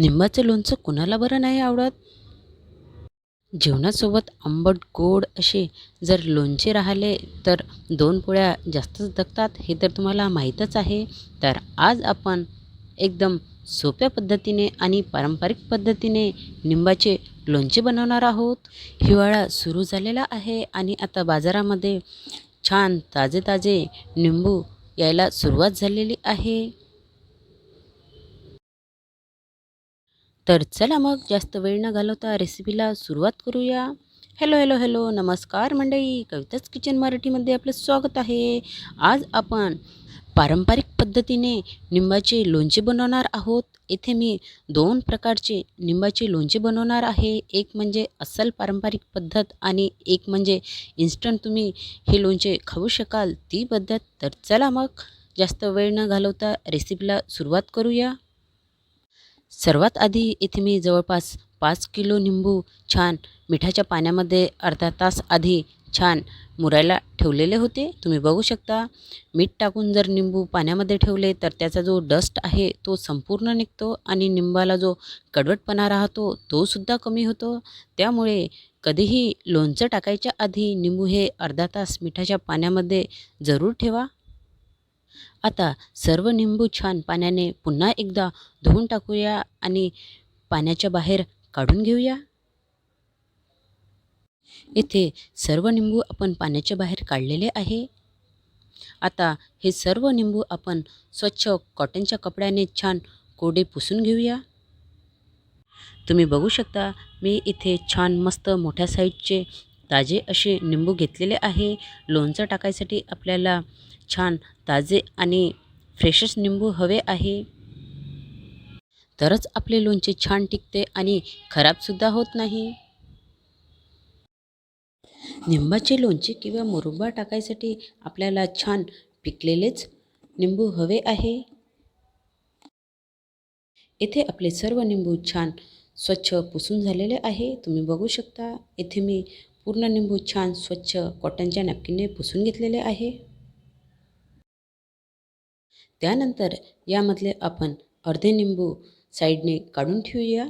निंबाचं लोणचं कुणाला बरं नाही आवडत? जेवणासोबत आंबट गोड असे जर लोणचे राहिले तर दोन पोळ्या जास्तच दगतात हे तर तुम्हाला माहीतच आहे. तर आज आपण एकदम सोप्या पद्धतीने आणि पारंपरिक पद्धतीने निंबाचे लोणचे बनवणार आहोत. हिवाळा सुरू झालेला आहे आणि आता बाजारामध्ये छान ताजे ताजे निंबू यायला सुरुवात झालेली आहे. तर चला मग जास्त वेळ न घालवता रेसिपीला सुरुवात करूया. हॅलो हॅलो हॅलो नमस्कार मंडळी. कविताच किचन मराठीमध्ये आपलं स्वागत आहे. आज आपण पारंपरिक पद्धतीने निंबाचे लोणचे बनवणार आहोत. येथे मी दोन प्रकारचे निंबाचे लोणचे बनवणार आहे. एक म्हणजे अस्सल पारंपरिक पद्धत आणि एक म्हणजे इन्स्टंट तुम्ही हे लोणचे खाऊ शकाल ती पद्धत. तर चला मग जास्त वेळ न घालवता रेसिपीला सुरुवात करूया. सर्वात आधी इथे मी जवळपास पाच किलो निंबू छान मिठाच्या पाण्यामध्ये अर्धा तास आधी छान मुरायला ठेवलेले होते. तुम्ही बघू शकता मीठ टाकून जर निंबू पाण्यामध्ये ठेवले तर त्याचा जो डस्ट आहे तो संपूर्ण निघतो आणि निंबाला जो कडवटपणा राहतो तोसुद्धा कमी होतो. त्यामुळे कधीही लोणचं टाकायच्या आधी निंबू हे अर्धा तास मिठाच्या पाण्यामध्ये जरूर ठेवा. आता सर्व निंबू छान पाण्याने पुन्हा एकदा धुवून टाकूया आणि पाण्याच्या बाहेर काढून घेऊया. इथे सर्व निंबू आपण पाण्याच्या बाहेर काढलेले आहे. आता हे सर्व निंबू आपण स्वच्छ कॉटनच्या कपड्याने छान कोरडे पुसून घेऊया. तुम्ही बघू शकता मी इथे छान मस्त मोठ्या साईजचे ताजे असे निंबू घेतलेले आहे. लोणचं टाकायसाठी आपल्याला छान ताजे आणि फ्रेशच निंबू हवे आहे. तरच आपले लोणचे छान टिकते आणि खराबसुद्धा होत नाही. निंबाचे लोणचे किंवा मुरब्बा टाकायसाठी आपल्याला छान पिकलेलेच निंबू हवे आहे. येथे आपले सर्व निंबू छान स्वच्छ पुसून झालेले आहे. तुम्ही बघू शकता. येथे मी पूर्ण निंबू छान स्वच्छ कॉटनच्या नॅपकिनने पुसून घेतलेले आहे. त्यानंतर यामधले आपण अर्धे निंबू साईडने काढून ठेवूया.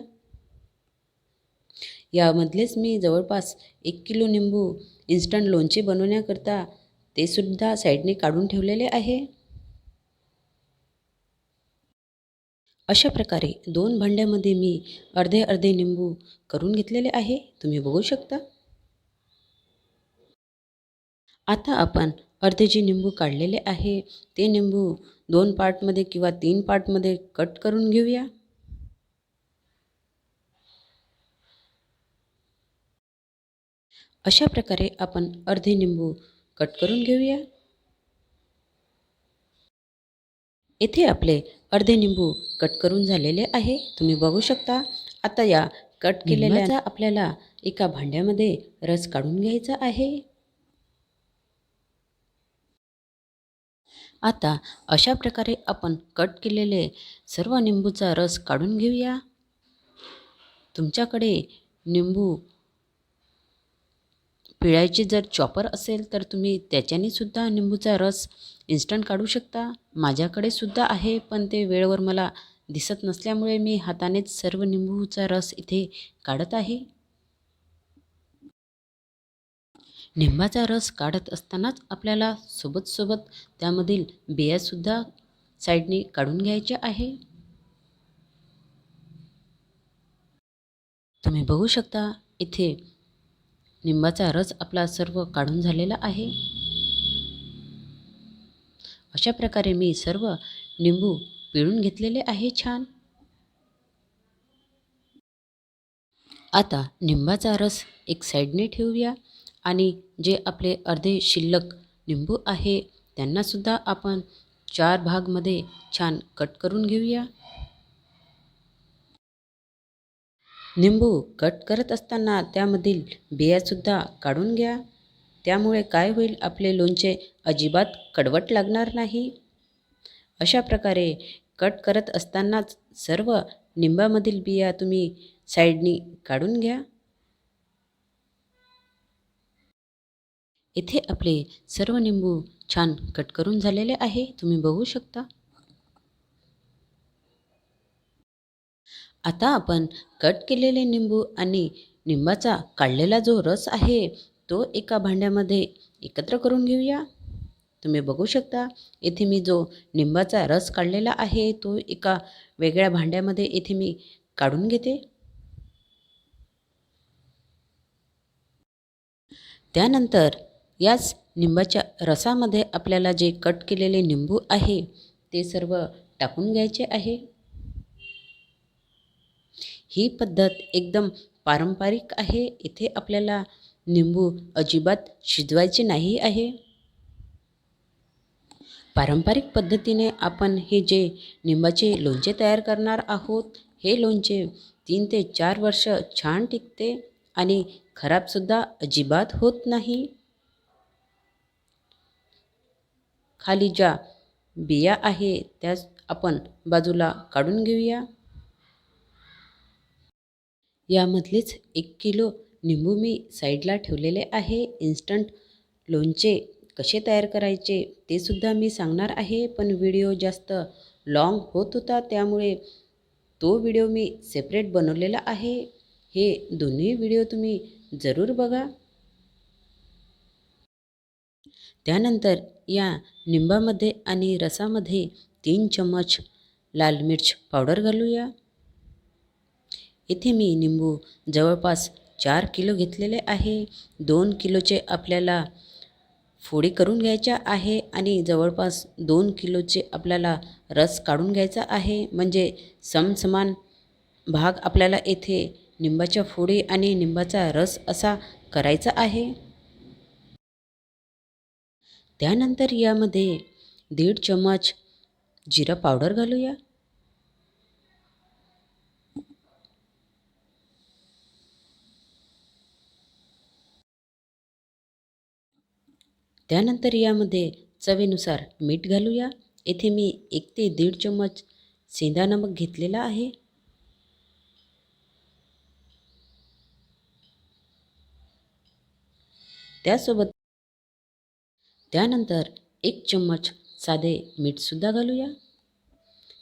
यामधलेच मी जवळपास एक किलो निंबू इन्स्टंट लोणचे बनवण्याकरता ते सुद्धा साईडने काढून ठेवलेले आहे. अशा प्रकारे दोन भांड्यामध्ये मी अर्धे अर्धे निंबू करून घेतलेले आहे. तुम्ही बघू शकता. आता आपण अर्धे जे निंबू काढलेले आहे ते निंबू दोन पार्टमध्ये किंवा तीन पार्टमध्ये कट करून घेऊया. अशा प्रकारे आपण अर्धे निंबू कट करून घेऊया. येथे आपले अर्धे निंबू कट करून झालेले आहे. तुम्ही बघू शकता आता या कट केलेल्याचा आपल्याला एका भांड्यामध्ये रस काढून घ्यायचा आहे. आता अशा प्रकारे आपण कट केलेले सर्व निंबूचा रस काढून घेऊया. तुमच्याकडे निंबू पिळायचे जर चॉपर असेल तर तुम्ही त्याच्याने सुद्धा निंबूचा रस इन्स्टंट काढू शकता. माझ्याकडे सुद्धा आहे पण ते वेळेवर मला दिसत नसल्यामुळे मी हातानेच सर्व निंबूचा रस इथे काढत आहे. निंबाचा रस काढत असतानाच आपल्याला सोबत सोबत त्यामधील बियासुद्धा साईडने काढून घ्यायच्या आहे. तुम्ही बघू शकता इथे निंबाचा रस आपला सर्व काढून झालेला आहे. अशा प्रकारे मी सर्व निंबू पिळून घेतलेले आहे छान. आता निंबाचा रस एक साईडने ठेवूया. आणि जे आपले अर्धे शिल्लक निंबू आहे त्यांनासुद्धा आपण चार भागमध्ये छान कट करून घेऊया. निंबू कट करत असताना त्यामधील बियासुद्धा काढून घ्या. त्यामुळे काय होईल आपले लोणचे अजिबात कडवट लागणार नाही. अशा प्रकारे कट करत असतानाच सर्व निंबामधील बिया तुम्ही साईडनी काढून घ्या. इथे आपले सर्व निंबू छान कट करून झालेले आहे. तुम्ही बघू शकता. आता आपण कट केलेले निंबू आणि निंबाचा काढलेला जो रस आहे तो एका भांड्यामध्ये एकत्र करून घेऊया. तुम्ही बघू शकता येथे मी जो निंबाचा रस काढलेला आहे तो एका वेगळ्या भांड्यामध्ये येथे मी काढून घेते. त्यानंतर याच निंबाच्या रसामध्ये आपल्याला जे कट केलेले निंबू आहे ते सर्व टाकून घ्यायचे आहे. ही पद्धत एकदम पारंपरिक आहे. इथे आपल्याला निंबू अजिबात शिजवायचे नाही आहे. पारंपरिक पद्धतीने आपण हे जे निंबाचे लोणचे तयार करणार आहोत हे लोणचे तीन ते चार वर्ष छान टिकते आणि खराबसुद्धा अजिबात होत नाही. खाली ज्या बिया आहे त्या आपण बाजूला काढून घेऊया. यामधलेच एक किलो निंबू मी साईडला ठेवलेले आहे. इन्स्टंट लोणचे कसे तयार करायचे ते सुद्धा मी सांगणार आहे पण व्हिडिओ जास्त लाँग होत होता त्यामुळे तो व्हिडिओ मी सेपरेट बनवलेला आहे. हे दोन्ही व्हिडिओ तुम्ही जरूर बघा. त्यानंतर या निंबामध्ये आणि रसामध्ये तीन चम्मच लाल मिर्च पावडर घालूया. इथे मी निंबू जवळपास चार किलो घेतलेले आहे. दोन किलोचे आपल्याला फोडी करून घ्यायच्या आहे आणि जवळपास दोन किलोचे आपल्याला रस काढून घ्यायचा आहे. म्हणजे समसमान भाग आपल्याला येथे निंबाच्या फोडी आणि निंबाचा रस असा करायचा आहे. त्यानंतर यामध्ये दीड चम्मच जिरा पावडर घालूया. त्यानंतर यामध्ये चवीनुसार मीठ घालूया. येथे मी एक ते दीड चम्मच सेंधा नमक घेतलेला आहे. त्यासोबत त्यानंतर एक चम्मच साधे मीठसुद्धा घालूया.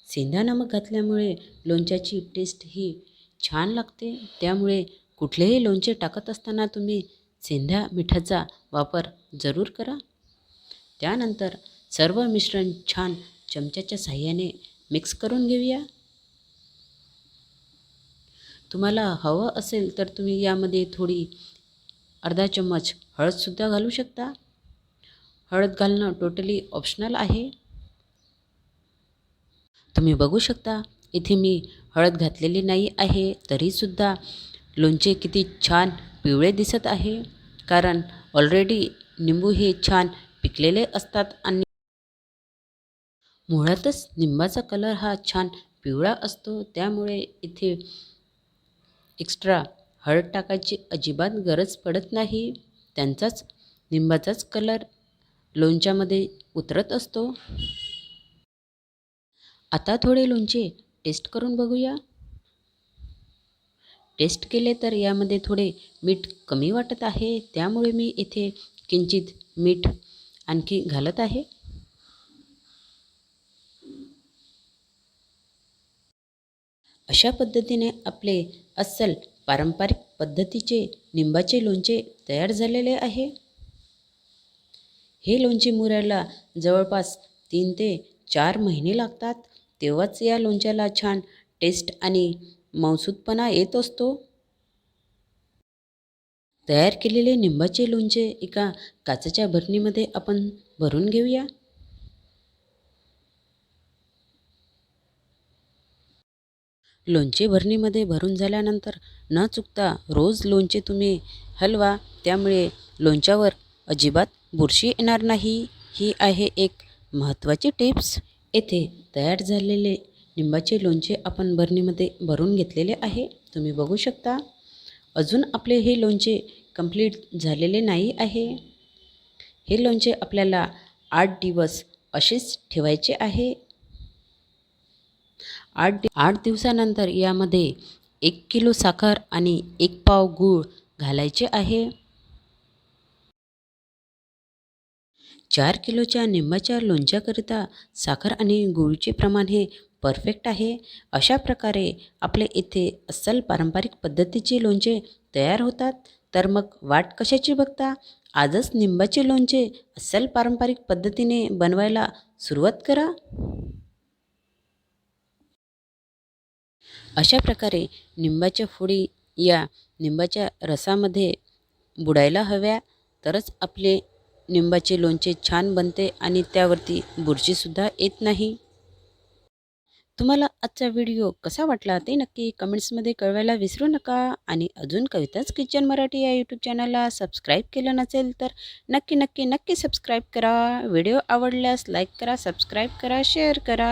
सेंधा नमक घातल्यामुळे लोणच्याची टेस्ट ही छान लागते. त्यामुळे कुठलेही लोणचे टाकत असताना तुम्ही सेंध्या मिठाचा वापर जरूर करा. त्यानंतर सर्व मिश्रण छान चमच्याच्या साह्याने मिक्स करून घेऊया. तुम्हाला हवं असेल तर तुम्ही यामध्ये थोडी अर्धा चम्मच हळदसुद्धा घालू शकता. हळद घालणं टोटली ऑप्शनल आहे. तुम्ही बघू शकता इथे मी हळद घातलेली नाही आहे तरीसुद्धा लोणचे किती छान पिवळे दिसत आहे. कारण ऑलरेडी निंबू हे छान पिकलेले असतात आणि मुळातच निंबाचा कलर हा छान पिवळा असतो. त्यामुळे इथे एक्स्ट्रा हळद टाकायची अजिबात गरज पडत नाही. त्यांचाच निंबाचाच कलर लोणच्यामध्ये उतरत असतो. आता थोडे लोणचे टेस्ट करून बघूया. टेस्ट केले तर यामध्ये थोडे मीठ कमी वाटत आहे. त्यामुळे मी इथे किंचित मीठ आणखी घालत आहे. अशा पद्धतीने आपले अस्सल पारंपरिक पद्धतीचे निंबाचे लोणचे तयार झालेले आहे. हे लोणचे मुरायला जवळपास तीन ते चार महिने लागतात. तेव्हाच या लोणच्याला छान टेस्ट आणि मौसूदपणा येत असतो. तयार केलेले निंबाचे लोणचे एका काचेच्या भरणीमध्ये आपण भरून घेऊया. लोणचे भरणीमध्ये भरून झाल्यानंतर न चुकता रोज लोणचे तुम्ही हलवा त्यामुळे लोणच्यावर अजिबात बुरशी येणार नाही. ही आहे एक महत्त्वाची टिप्स. येथे तयार झालेले लिंबाचे लोणचे आपण बरणीमध्ये भरून घेतलेले आहे. तुम्ही बघू शकता. अजून आपले हे लोणचे कंप्लीट झालेले नाही आहे. हे लोणचे आपल्याला आठ दिवस असेच ठेवायचे आहे. आठ आठ दिवसानंतर यामध्ये एक किलो साखर आणि एक पाव गूळ घालायचे आहे. चार किलोच्या निंबाच्या लोणच्याकरिता साखर आणि गुळचे प्रमाण हे परफेक्ट आहे. अशा प्रकारे आपले इथे अस्सल पारंपरिक पद्धतीचे लोणचे तयार होतात. तर मग वाट कशाची बघता? आजच निंबाचे लोणचे अस्सल पारंपरिक पद्धतीने बनवायला सुरुवात करा. अशा प्रकारे निंबाच्या फोडी या निंबाच्या रसामध्ये बुडायला हव्या. तरच आपले निंबाचे लोणचे छान बनते आणि त्यावरती बुरशीसुद्धा येत नाही. तुम्हाला आजचा व्हिडिओ कसा वाटला ते नक्की कमेंट्समध्ये कळवायला विसरू नका आणि अजून कविताच किचन मराठी या यूट्यूब चॅनलला सबस्क्राईब केलं नसेल तर नक्की नक्की नक्की सबस्क्राईब करा. व्हिडिओ आवडल्यास लाईक करा सबस्क्राईब करा शेअर करा.